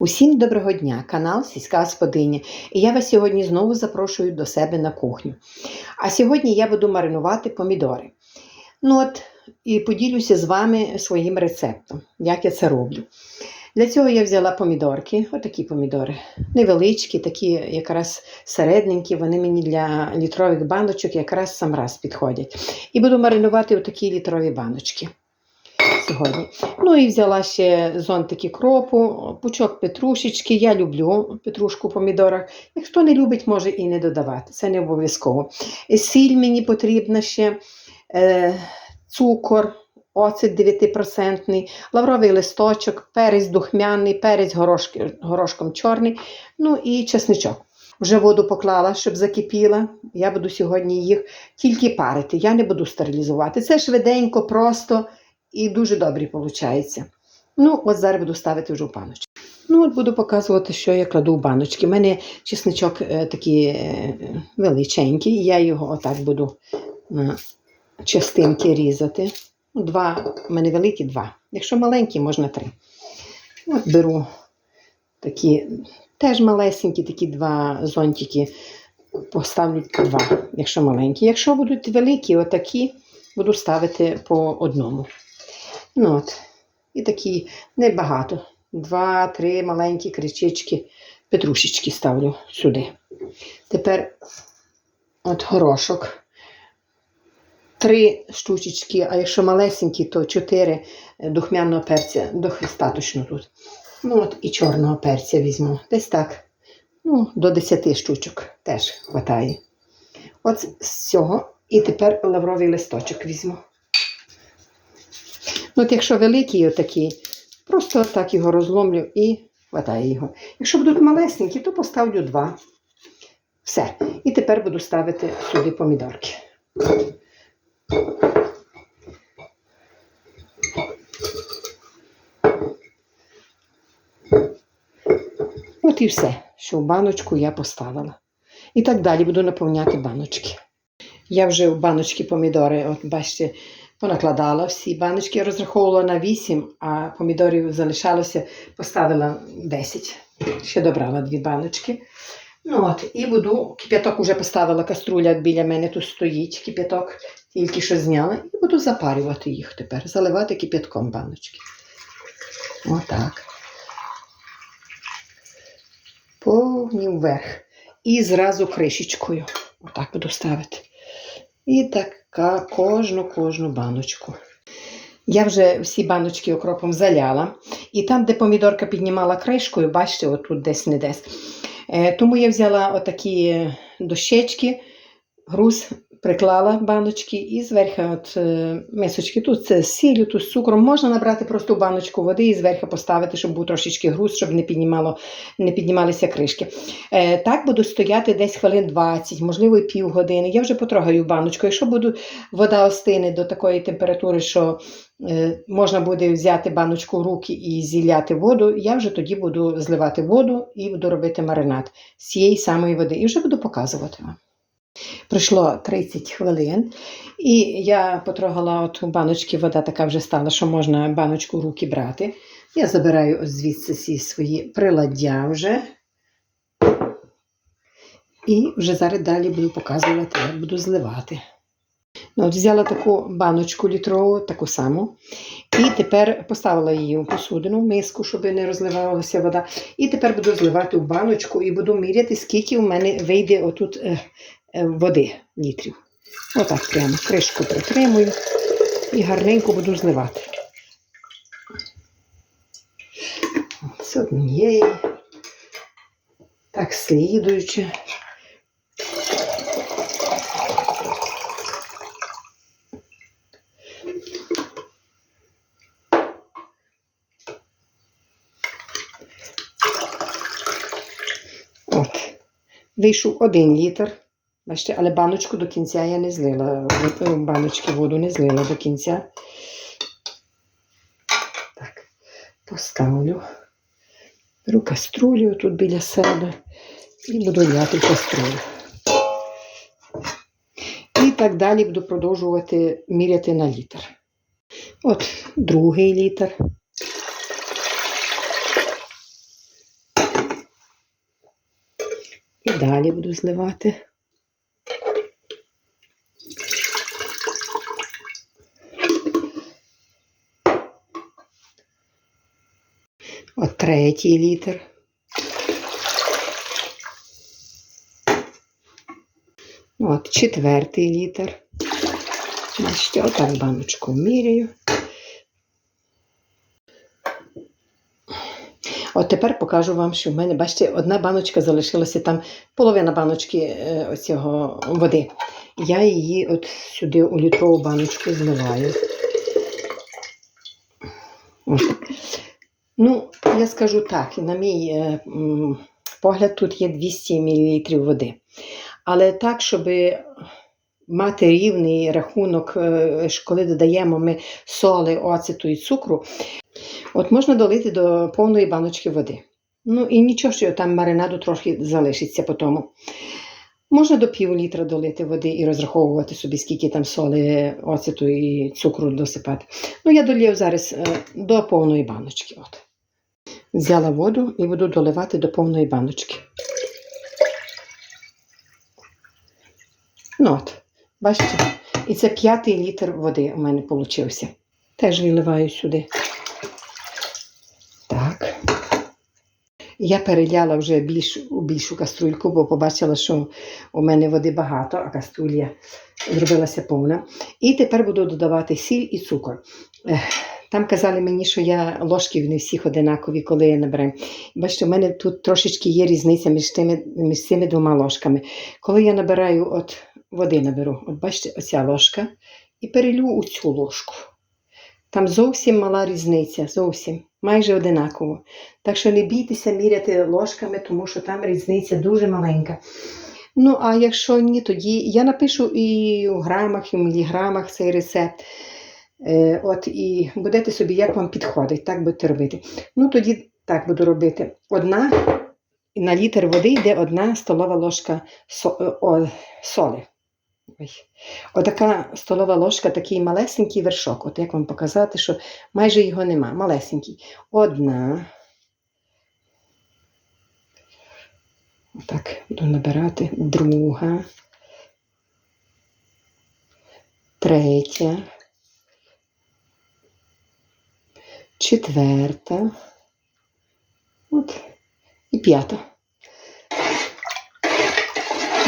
Усім доброго дня, канал Сільська Господиня. І я вас сьогодні знову запрошую до себе на кухню. А сьогодні я буду маринувати помідори. Ну от, і поділюся з вами своїм рецептом, як я це роблю. Для цього я взяла помідорки, отакі помідори, невеличкі, такі якраз середненькі, вони мені для літрових баночок якраз сам раз підходять. І буду маринувати отакі літрові баночки сьогодні. Ну і взяла ще зонтики кропу, пучок петрушечки. Я люблю петрушку в помідорах. Як хто не любить, може і не додавати. Це не обов'язково. Сіль мені потрібна ще, е, цукор, оцет 9%, лавровий листочок, перець духмяний, перець горошки, горошком чорний, ну і чесничок. Вже воду поклала, щоб закипіла. Я буду сьогодні їх тільки парити. Я не буду стерилізувати. Це швиденько, просто і дуже добрі виходить. Ну, от зараз буду ставити вже в баночку. Ну, от буду показувати, що я кладу в баночки. У мене чесничок е, такий е, величенький, я його отак буду на частинки різати. Ну, Два, у мене великі два. Якщо маленькі, можна три. От беру такі теж малесенькі, такі два зонтики. Поставлю два, якщо маленькі. Якщо будуть великі, отакі, буду ставити по одному. Ну от. І такі небагато. Два-три маленькі кричички, петрушечки ставлю сюди. Тепер от горошок. Три штучечки, а якщо малесенькі, то чотири духмяного перця, достатньо тут. Ну от і чорного перця візьму. Десь так. Ну, до 10 штучок теж вистачає. От з цього. І тепер лавровий листочок візьму. Ну, от якщо великий отакий, просто так його розломлю і хватає його. Якщо будуть малесенькі, то поставлю два. Все. І тепер буду ставити сюди помідорки. От і все, що в баночку я поставила. І так далі буду наповняти баночки. Я вже в баночки помідори, от бачите, понакладала всі баночки, розраховувала на 8, а помідорів залишалося, поставила 10. Ще добрала дві баночки. Ну от, І буду, кип'яток вже поставила каструля біля мене тут стоїть кип'яток, тільки що зняла, і буду запарювати їх тепер, заливати кип'ятком баночки. Отак. Повні вверх. І зразу кришечкою. Отак буду ставити. І така кожну кожну баночку. Я вже всі баночки окропом заляла. І там, де помідорка піднімала кришкою, бачите, отут десь не десь. Е, тому я взяла отакі дощечки, груз приклала баночки і зверху от е, мисочки. Тут це сіллю, тут з цукром. Можна набрати просто баночку води і зверху поставити, щоб був трошечки груз, щоб не піднімало, не піднімалися кришки. Е, так буду стояти десь хвилин 20, можливо, і півгодини. Я вже потрогаю баночку. Якщо буду, вода остине до такої температури, що е, можна буде взяти баночку в руки і зіляти воду, я вже тоді буду зливати воду і буду робити маринад з цієї самої води. І вже буду показувати вам. Пройшло 30 хвилин, і я потрогала от баночки, вода така вже стала, що можна баночку в руки брати. Я забираю ось звідси всі свої приладдя вже. І вже зараз далі буду показувати, як буду зливати. Ну, от Взяла таку баночку літрову, таку саму. І тепер поставила її у посудину, миску, щоб не розливалася вода. І тепер буду зливати в баночку і буду міряти, скільки в мене вийде отут е, води літрів. Отак прямо кришку притримую і гарненько буду зливати. З однієї. Так, слідуючи. От. Вийшов один літр. Бачите, але баночку до кінця я не злила. В Баночки воду не злила до кінця. Так, поставлю. Беру каструлю тут біля себе і буду ляти каструлю. І так далі буду продовжувати міряти на літр. От другий літр. І далі буду зливати. От третій літр. От четвертий літр. Бачите, отак баночку міряю. От тепер покажу вам, що в мене, бачите, одна баночка залишилася там, половина баночки е, оцього води. Я її от сюди у літрову баночку зливаю. От. Ну, я скажу так, на мій е, погляд, тут є 200 мл води. Але так, щоб мати рівний рахунок, е, коли додаємо ми соли, оцету і цукру, от можна долити до повної баночки води. Ну і нічого, що там маринаду трохи залишиться по тому. Можна до пів літра долити води і розраховувати собі, скільки там соли, оцету і цукру досипати. Ну, я долів зараз е, до повної баночки. От. Взяла воду і буду доливати до повної баночки. Ну от, бачите, і це п'ятий літр води у мене вийшов. Теж виливаю сюди. Так. Я переляла вже більш, більшу каструльку, бо побачила, що у мене води багато, а каструлья зробилася повна. І тепер буду додавати сіль і цукор. Там казали мені, що я ложків не всіх одинакові, коли я набираю. Бачите, у мене тут трошечки є різниця між, тими, між цими двома ложками. Коли я набираю, от води наберу, от бачите, оця ложка, і перелю у цю ложку. Там зовсім мала різниця, зовсім, майже одинаково. Так що не бійтеся міряти ложками, тому що там різниця дуже маленька. Ну, а якщо ні, тоді я напишу і у грамах, і в міліграмах цей рецепт. Е, от і будете собі, як вам підходить, так будете робити. Ну, тоді так буду робити. Одна на літр води йде одна столова ложка со, е, соли. Отака столова ложка, такий малесенький вершок. От як вам показати, що майже його нема. Малесенький. Одна. Отак буду набирати. Друга. Третя. Четверта. От. І п'ята.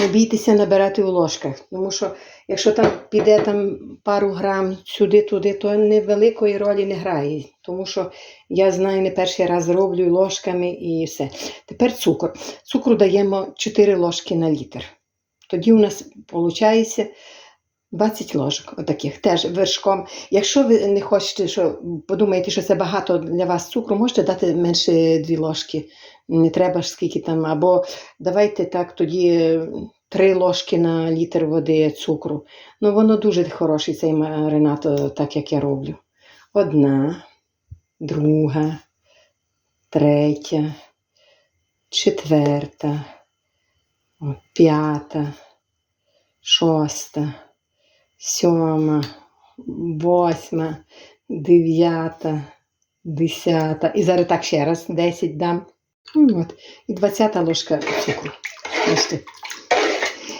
Не бійтеся набирати у ложках, тому що якщо там піде там пару грам сюди-туди, то невеликої ролі не грає. Тому що я знаю, не перший раз роблю ложками і все. Тепер цукор. Цукру даємо 4 ложки на літр. Тоді у нас виходить 20 ложок, отаких, теж вершком. Якщо ви не хочете, що подумаєте, що це багато для вас цукру, можете дати менше 2 ложки. Не треба ж скільки там, або давайте так тоді 3 ложки на літр води цукру. Ну, воно дуже хороший цей маринад, так як я роблю. Одна, друга, третя, четверта, п'ята, шоста, сьома, восьма, дев'ята, десята. І зараз так ще раз 10 дам. Ну, От. І 20 ложка цукру. Бачите.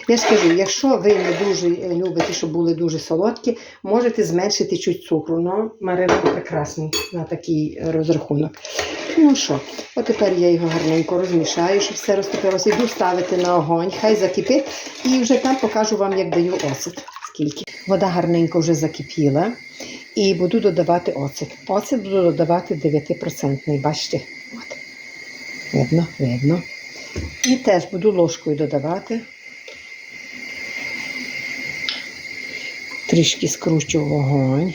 Я ж кажу, якщо ви не дуже е, любите, щоб були дуже солодкі, можете зменшити чуть цукру. Ну, маринад прекрасний на такий розрахунок. Ну що, от тепер я його гарненько розмішаю, щоб все розтопилося. Йду ставити на огонь, хай закипить, і вже там покажу вам, як даю оцет. Скільки. Вода гарненько вже закипіла. І буду додавати оцет. Оцет буду додавати 9%. Бачите? От. Видно, видно. І теж буду ложкою додавати. Трішки скручу вогонь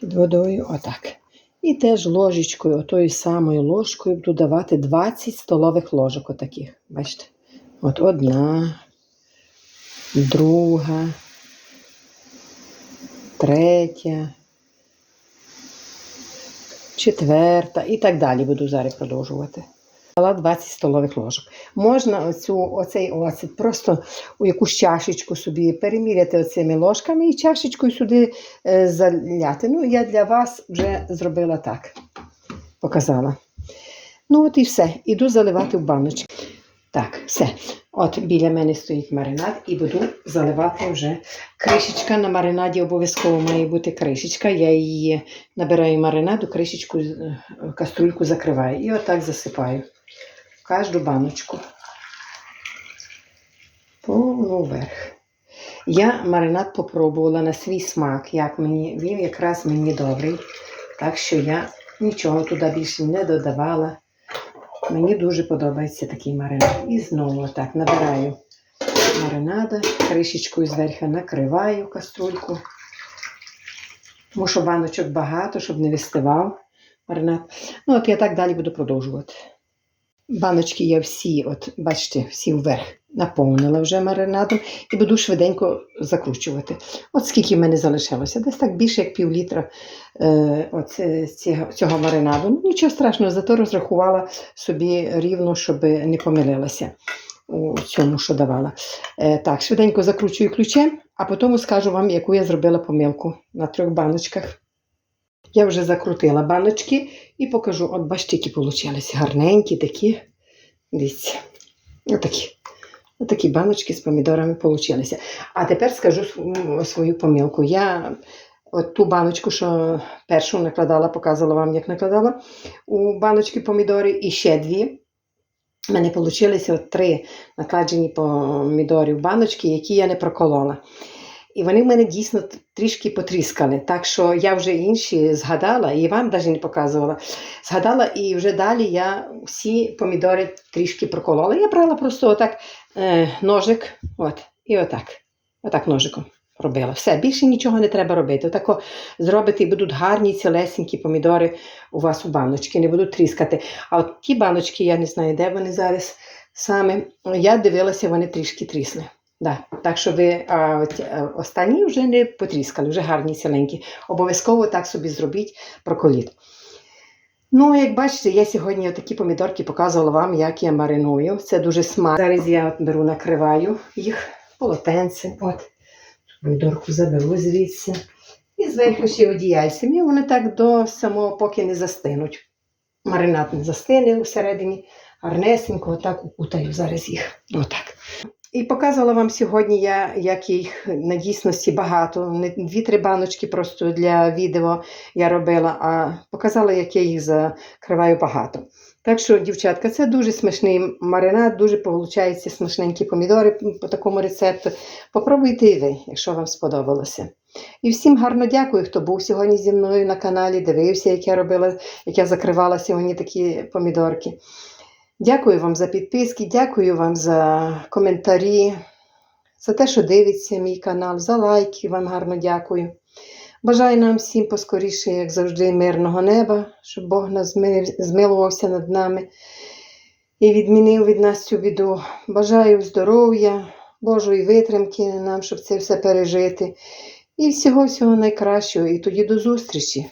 під водою, отак. І теж ложечкою, отою самою ложкою буду давати 20 столових ложок отаких. Бачите? От одна, друга, третя, четверта і так далі буду зараз продовжувати. Дала 20 столових ложок. Можна оцю, оцей оцет просто у якусь чашечку собі переміряти оцими ложками і чашечкою сюди е, заляти. Ну, я для вас вже зробила так. Показала. Ну, от і все. Іду заливати в баночки. Так, все. От біля мене стоїть маринад і буду заливати вже кришечка. На маринаді обов'язково має бути кришечка. Я її набираю маринаду, кришечку, е, каструльку закриваю. І отак засипаю кожну баночку. Повну вверх. Я маринад попробувала на свій смак, як мені, він якраз мені добрий. Так що я нічого туди більше не додавала. Мені дуже подобається такий маринад. І знову так набираю маринада, кришечкою зверху накриваю каструльку. Тому що баночок багато, щоб не вистивав маринад. Ну, от я так далі буду продовжувати. Баночки я всі, от бачите, всі вверх наповнила вже маринадом і буду швиденько закручувати. От скільки в мене залишилося, десь так більше як пів літра е, от, е, цього, цього маринаду. Ну, нічого страшного, зато розрахувала собі рівно, щоб не помилилася у цьому, що давала. Е, так, швиденько закручую ключем, а потім скажу вам, яку я зробила помилку на трьох баночках. Я вже закрутила баночки і покажу. От бачите, які получились. Гарненькі такі. Дивіться. Отакі. Отакі баночки з помідорами получилися. А тепер скажу свою помилку. Я от ту баночку, що першу накладала, показувала вам, як накладала у баночки помідори, і ще дві. У мене вийшли три накладені помідори в баночки, які я не проколола. І вони в мене дійсно трішки потріскали. Так що я вже інші згадала і вам навіть не показувала. Згадала, і вже далі я всі помідори трішки проколола. Я брала просто отак е, ножик, от, і отак. Отак ножиком робила. Все, більше нічого не треба робити. Отако зробите і будуть гарні цілесенькі помідори у вас у баночки, не будуть тріскати. А от ті баночки, я не знаю, де вони зараз саме. Я дивилася, вони трішки трісли. Да. Так що ви а, е, останні вже не потріскали, вже гарні ціленькі. Обов'язково так собі зробіть, проколіть. Ну, як бачите, я сьогодні такі помідорки показувала вам, як я мариную. Це дуже смачно. Зараз я беру, накриваю їх полотенцем. От, помідорку заберу звідси. І зверху ще одіяльцем. І вони так до самого поки не застинуть. Маринад не застине всередині. Гарнесенько, отак укутаю зараз їх. Отак. І показувала вам сьогодні, я, як їх на дійсності багато. Не дві-три баночки просто для відео я робила, а показала, як я їх закриваю багато. Так що, дівчатка, це дуже смачний маринад, дуже получаються смачненькі помідори по такому рецепту. Попробуйте і ви, якщо вам сподобалося. І всім гарно дякую, хто був сьогодні зі мною на каналі, дивився, як я робила, як я закривала сьогодні такі помідорки. Дякую вам за підписки, дякую вам за коментарі, за те, що дивиться мій канал, за лайки. Вам гарно дякую. Бажаю нам всім поскоріше, як завжди, мирного неба, щоб Бог нас змилувався над нами і відмінив від нас цю біду. Бажаю здоров'я, Божої витримки нам, щоб це все пережити. І всього-всього найкращого. І тоді до зустрічі!